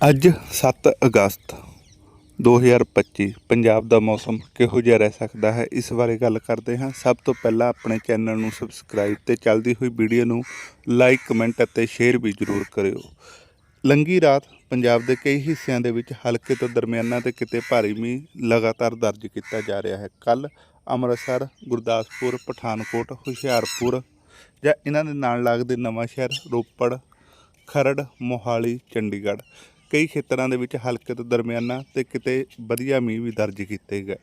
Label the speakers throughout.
Speaker 1: ਅੱਜ 7 ਅਗਸਤ 2025 ਪੰਜਾਬ ਦਾ ਮੌਸਮ ਕਿਹੋ ਜਿਹਾ ਰਹਿ ਸਕਦਾ ਹੈ? ਇਸ ਬਾਰੇ ਗੱਲ ਕਰਦੇ ਹਾਂ। ਸਭ ਤੋਂ ਪਹਿਲਾਂ ਆਪਣੇ ਚੈਨਲ ਨੂੰ ਸਬਸਕ੍ਰਾਈਬ ਤੇ ਚੱਲਦੀ ਹੋਈ ਵੀਡੀਓ ਨੂੰ ਲਾਈਕ, ਕਮੈਂਟ ਅਤੇ ਸ਼ੇਅਰ ਵੀ ਜ਼ਰੂਰ ਕਰਿਓ। ਲੰਗੀ ਰਾਤ ਪੰਜਾਬ ਦੇ ਕਈ ਹਿੱਸਿਆਂ ਦੇ ਵਿੱਚ ਹਲਕੇ ਤੋਂ ਦਰਮਿਆਨਾ ਤੇ ਕਿਤੇ ਭਾਰੀ ਮੀਂਹ ਲਗਾਤਾਰ ਦਰਜ ਕੀਤਾ ਜਾ ਰਿਹਾ ਹੈ। ਕੱਲ ਅੰਮ੍ਰਿਤਸਰ, ਗੁਰਦਾਸਪੁਰ, ਪਠਾਨਕੋਟ, ਹੁਸ਼ਿਆਰਪੁਰ ਜਾਂ ਇਹਨਾਂ ਦੇ ਨਾਲ ਲੱਗਦੇ ਨਵਾਂ ਸ਼ਹਿਰ ਰੋਪੜ, ਖਰੜ, ਮੋਹਾਲੀ, ਚੰਡੀਗੜ੍ਹ ਕਈ ਖੇਤਰਾਂ ਦੇ ਵਿੱਚ ਹਲਕੇ ਤੋਂ ਦਰਮਿਆਨਾ ਤੇ ਕਿਤੇ ਵਧੀਆ ਮੀਂਹ ਵੀ ਦਰਜ ਕੀਤੇ ਗਏ।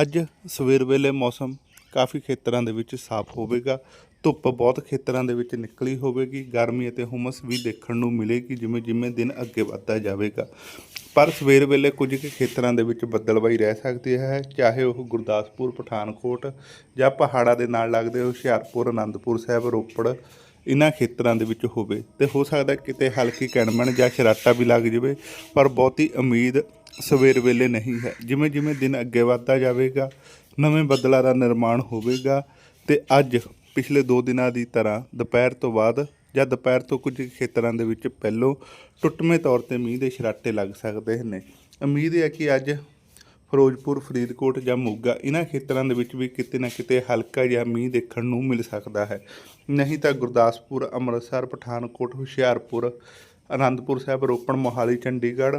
Speaker 1: ਅੱਜ ਸਵੇਰ ਵੇਲੇ ਮੌਸਮ ਕਾਫੀ ਖੇਤਰਾਂ ਦੇ ਵਿੱਚ ਸਾਫ਼ ਹੋਵੇਗਾ। ਧੁੱਪ ਬਹੁਤ ਖੇਤਰਾਂ ਦੇ ਵਿੱਚ ਨਿਕਲੀ ਹੋਵੇਗੀ। ਗਰਮੀ ਅਤੇ ਹੁਮਸ ਵੀ ਦੇਖਣ ਨੂੰ ਮਿਲੇਗੀ, ਜਿਵੇਂ ਜਿਵੇਂ ਦਿਨ ਅੱਗੇ ਵੱਧਦਾ ਜਾਵੇਗਾ। ਪਰ ਸਵੇਰ ਵੇਲੇ ਕੁਝ ਕੁ ਖੇਤਰਾਂ ਦੇ ਵਿੱਚ ਬੱਦਲਬਾਈ ਰਹਿ ਸਕਦੀ ਹੈ, ਚਾਹੇ ਉਹ ਗੁਰਦਾਸਪੁਰ, ਪਠਾਨਕੋਟ ਜਾਂ ਪਹਾੜਾਂ ਦੇ ਨਾਲ ਲੱਗਦੇ ਹੁਸ਼ਿਆਰਪੁਰ, ਅਨੰਦਪੁਰ ਸਾਹਿਬ, ਰੋਪੜ ਇਹਨਾਂ ਖੇਤਰਾਂ ਦੇ ਵਿੱਚ ਹੋਵੇ ਤੇ ਹੋ ਸਕਦਾ ਕਿਤੇ ਹਲਕੀ ਕਣਮਣ ਜਾਂ ਸ਼ਰਾਟਾ ਵੀ ਲੱਗ ਜਾਵੇ, ਪਰ ਬਹੁਤੀ ਉਮੀਦ ਸਵੇਰ ਵੇਲੇ ਨਹੀਂ ਹੈ। ਜਿਵੇਂ ਜਿਵੇਂ ਦਿਨ ਅੱਗੇ ਵੱਧਦਾ ਜਾਵੇਗਾ, ਨਵੇਂ ਬੱਦਲਾਂ ਦਾ ਨਿਰਮਾਣ ਹੋਵੇਗਾ ਤੇ ਅੱਜ ਪਿਛਲੇ 2 ਦਿਨਾਂ ਦੀ ਤਰ੍ਹਾਂ ਦੁਪਹਿਰ ਤੋਂ ਬਾਅਦ ਜਾਂ ਦੁਪਹਿਰ ਤੋਂ ਕੁਝ ਖੇਤਰਾਂ ਦੇ ਵਿੱਚ ਪਹਿਲੋਂ ਟੁੱਟਵੇਂ ਤੌਰ ਤੇ ਮੀਂਹ ਦੇ ਛਰਾਟੇ ਲੱਗ ਸਕਦੇ ਨੇ। ਉਮੀਦ ਹੈ ਕਿ ਅੱਜ ਫਿਰੋਜ਼ਪੁਰ, ਫਰੀਦਕੋਟ ਜਾਂ ਮੋਗਾ ਇਹਨਾਂ ਖੇਤਰਾਂ ਦੇ ਵਿੱਚ ਵੀ ਕਿਤੇ ਨਾ ਕਿਤੇ ਹਲਕਾ ਜਿਹਾ ਮੀਂਹ ਦੇਖਣ ਨੂੰ ਮਿਲ ਸਕਦਾ ਹੈ। ਨਹੀਂ ਤਾਂ ਗੁਰਦਾਸਪੁਰ, ਅੰਮ੍ਰਿਤਸਰ, ਪਠਾਨਕੋਟ, ਹੁਸ਼ਿਆਰਪੁਰ, ਅਨੰਦਪੁਰ ਸਾਹਿਬ, ਰੋਪੜ, ਮੋਹਾਲੀ, ਚੰਡੀਗੜ੍ਹ,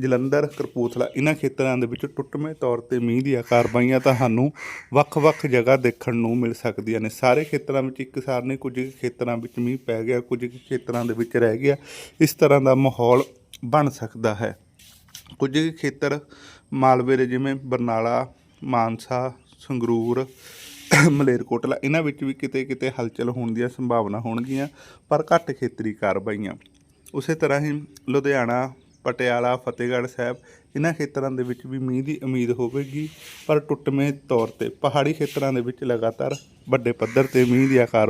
Speaker 1: ਜਲੰਧਰ ਕਰਪੂਥਲਾ ਇਹਨਾਂ ਖੇਤਰਾਂ ਦੇ ਵਿੱਚ ਟੁੱਟਵੇਂ ਤੌਰ ਤੇ ਮੀਂਹ ਦੀਆਂ ਕਾਰਵਾਈਆਂ ਤੁਹਾਨੂੰ ਵੱਖ-ਵੱਖ ਜਗ੍ਹਾ ਦੇਖਣ ਨੂੰ ਮਿਲ ਸਕਦੀਆਂ ਨੇ। ਸਾਰੇ ਖੇਤਰਾਂ ਵਿੱਚ ਇੱਕ ਸਾਰ ਨੇ, ਕੁਝ ਕੁ ਖੇਤਰਾਂ ਵਿੱਚ ਮੀਂਹ ਪੈ ਗਿਆ, ਕੁਝ ਕੁ ਖੇਤਰਾਂ ਦੇ ਵਿੱਚ ਰਹਿ ਗਿਆ। ਇਸ ਤਰ੍ਹਾਂ ਦਾ ਮਾਹੌਲ ਬਣ ਸਕਦਾ ਹੈ। ਕੁਝ ਖੇਤਰ ਮਾਲਵੇ ਦੇ ਜਿਵੇਂ ਬਰਨਾਲਾ, ਮਾਨਸਾ, ਸੰਗਰੂਰ, ਮਲੇਰਕੋਟਲਾ, ਇਹਨਾਂ ਵਿੱਚ ਵੀ ਕਿਤੇ ਕਿਤੇ ਹਲਚਲ ਹੋਣ ਦੀਆਂ ਸੰਭਾਵਨਾ ਹੋਣਗੀਆਂ, ਪਰ ਘੱਟ ਖੇਤਰੀ ਕਾਰਵਾਈਆਂ। ਉਸੇ ਤਰ੍ਹਾਂ ਹੀ ਲੁਧਿਆਣਾ, ਪਟਿਆਲਾ, ਫਤਿਹਗੜ੍ਹ ਸਾਹਿਬ, ਇਹਨਾਂ ਖੇਤਰਾਂ ਦੇ ਵਿੱਚ ਵੀ ਮੀਂਹ ਦੀ ਉਮੀਦ ਹੋਵੇਗੀ, ਪਰ ਟੁੱਟਵੇਂ ਤੌਰ ਤੇ ਪਹਾੜੀ ਖੇਤਰਾਂ ਦੇ ਵਿੱਚ ਲਗਾਤਾਰ ਵੱਡੇ ਪੱਧਰ ਤੇ ਮੀਂਹ ਦੀਆਂ ਕਾਰਵਾਈ